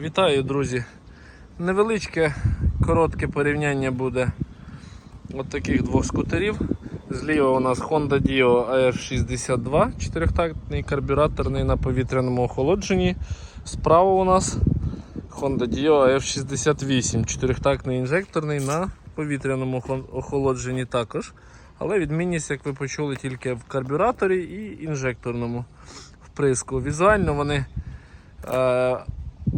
Вітаю, друзі! Невеличке, коротке порівняння буде от таких двох скутерів. Зліва у нас Honda Dio AF62, чотирьохтактний карбюраторний на повітряному охолодженні. Справа у нас Honda Dio AF68, чотирьохтактний інжекторний на повітряному охолодженні також. Але відмінність, як ви почули, тільки в карбюраторі і інжекторному вприску. Візуально вони е,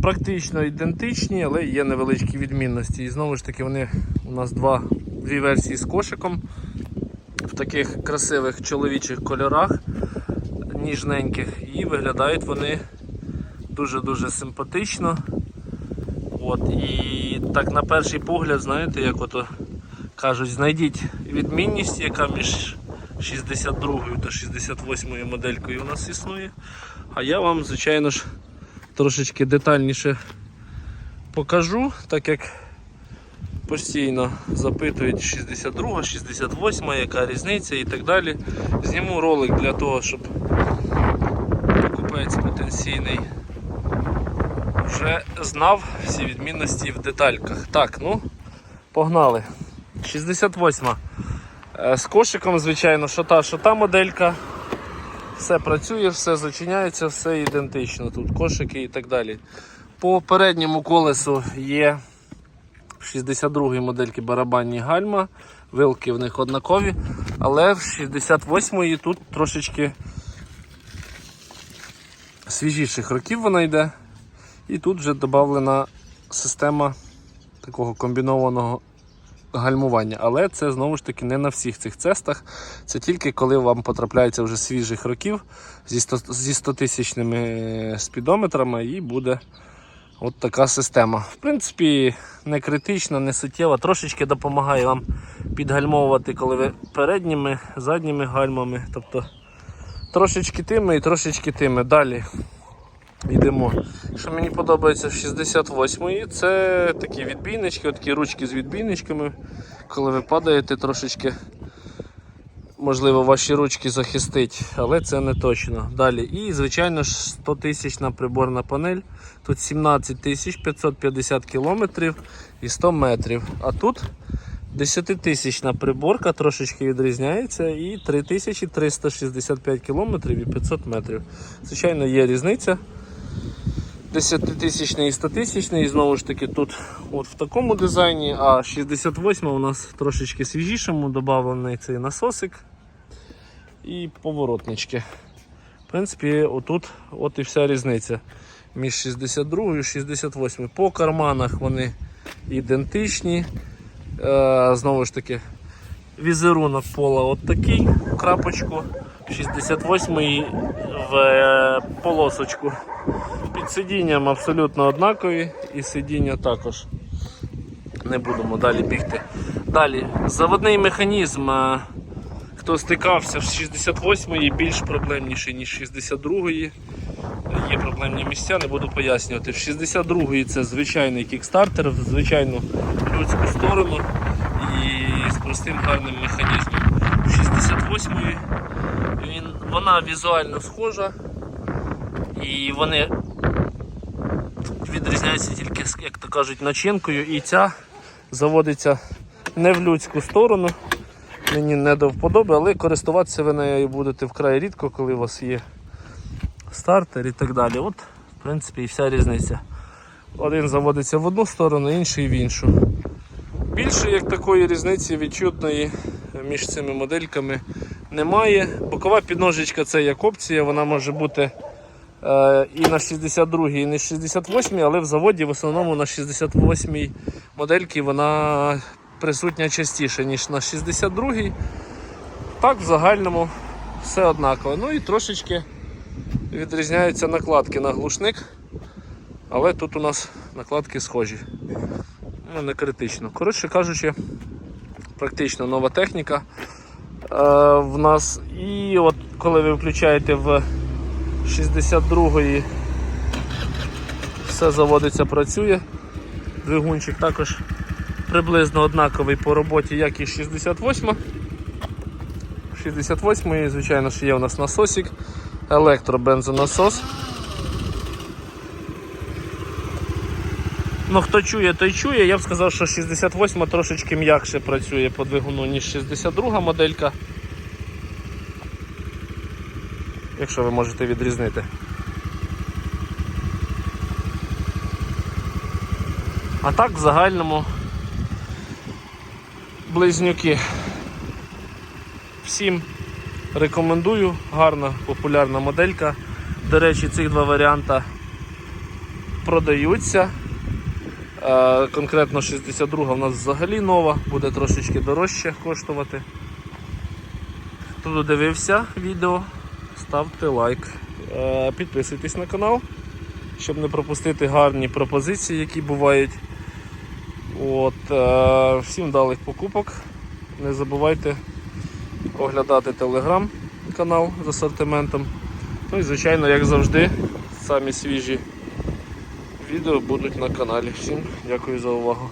практично ідентичні, але є невеличкі відмінності. І знову ж таки, вони у нас два, дві версії з кошиком в таких красивих чоловічих кольорах, ніжненьких, і виглядають вони дуже-дуже симпатично. От, і так на перший погляд, знаєте, як ото кажуть, знайдіть відмінність, яка між 62 та 68 моделькою у нас існує. А я вам, звичайно ж, трошечки детальніше покажу, так як постійно запитують 62, 68, яка різниця і так далі. Зніму ролик для того, щоб покупець потенційний вже знав всі відмінності в детальках. Так, ну, погнали. 68. Е, З кошиком, звичайно, що та, що та моделька. Все працює, все зачиняється, все ідентично. Тут кошики і так далі. По передньому колесу є 62-ї модельки барабанні гальма, вилки в них однакові, але в 68-ї тут трошечки свіжіших років вона йде. І тут вже додана система такого комбінованого гальмування. Але це знову ж таки не на всіх цих цестах. Це тільки коли вам потрапляється вже свіжих років зі 100 зі 100 тисячними спідометрами і буде от така система. В принципі, не критична, не суттєва, трошечки допомагає вам підгальмовувати, коли ви передніми, задніми гальмами. Тобто трошечки тими і трошечки тими. Далі йдемо. Що мені подобається в 68-ї, це такі відбійнички, такі ручки з відбійничками. Коли ви падаєте, трошечки, можливо, ваші ручки захистить, але це не точно. Далі. І, звичайно ж, 100 тисячна приборна панель. Тут 17 тисяч 550 кілометрів і 100 метрів. А тут 10-тисячна приборка трошечки відрізняється і 3365 кілометрів і 500 метрів. Звичайно, є різниця. 10-тисячний і 100-тисячний, і знову ж таки тут от в такому дизайні, а 68 у нас трошечки свіжішому, доданий цей насосик і поворотнички. В принципі, отут от і вся різниця між 62 і 68. По карманах вони ідентичні. Е, знову ж таки, візерунок пола от такий в крапочку, 68 в полосочку. Сидінням абсолютно однакові і сидіння також. Не будемо далі бігти. Далі, заводний механізм. е, Хто стикався з 68-ї, більш проблемніший, ніж 62-ї. Є проблемні місця, не буду пояснювати. В 62-ї це звичайний кікстартер, в звичайну людську сторону і з простим гарним механізмом. В 68-ї вона візуально схожа і вони відрізняються тільки, як то кажуть, начинкою. І ця заводиться не в людську сторону. Мені не до вподоби, але користуватися ви нею будете вкрай рідко, коли у вас є стартер і так далі. От, в принципі, і вся різниця. Один заводиться в одну сторону, інший в іншу. Більше як такої різниці відчутної між цими модельками немає. Бокова підножечка це як опція, вона може бути і на 62 і на 68 але в заводі в основному на 68 модельки вона присутня частіше, ніж на 62 Так, в загальному все однаково. Ну і трошечки відрізняються накладки на глушник. Але тут у нас накладки схожі. Ну, не критично. Коротше кажучи, практично нова техніка е, в нас. І от коли ви включаєте в 62-ї, все заводиться, працює. Двигунчик також приблизно однаковий по роботі, як і 68. 68-ї, звичайно, що є у нас насосик, електробензонасос. Ну, хто чує, той чує. Я б сказав, що 68 трошечки м'якше працює по двигуну, ніж 62 моделька. Якщо ви можете відрізнити. А так в загальному близнюки. Всім рекомендую, гарна популярна моделька. До речі, цих два варіанти продаються. Е, Конкретно 62 у нас взагалі нова, буде трошечки дорожче коштувати. Хто додивився відео, ставте лайк. Е, Підписуйтесь на канал, щоб не пропустити гарні пропозиції, які бувають. От, е, Всім вдалих покупок. Не забувайте оглядати телеграм-канал з асортиментом. Ну і звичайно, як завжди, самі свіжі відео будуть на каналі. Всім дякую за увагу.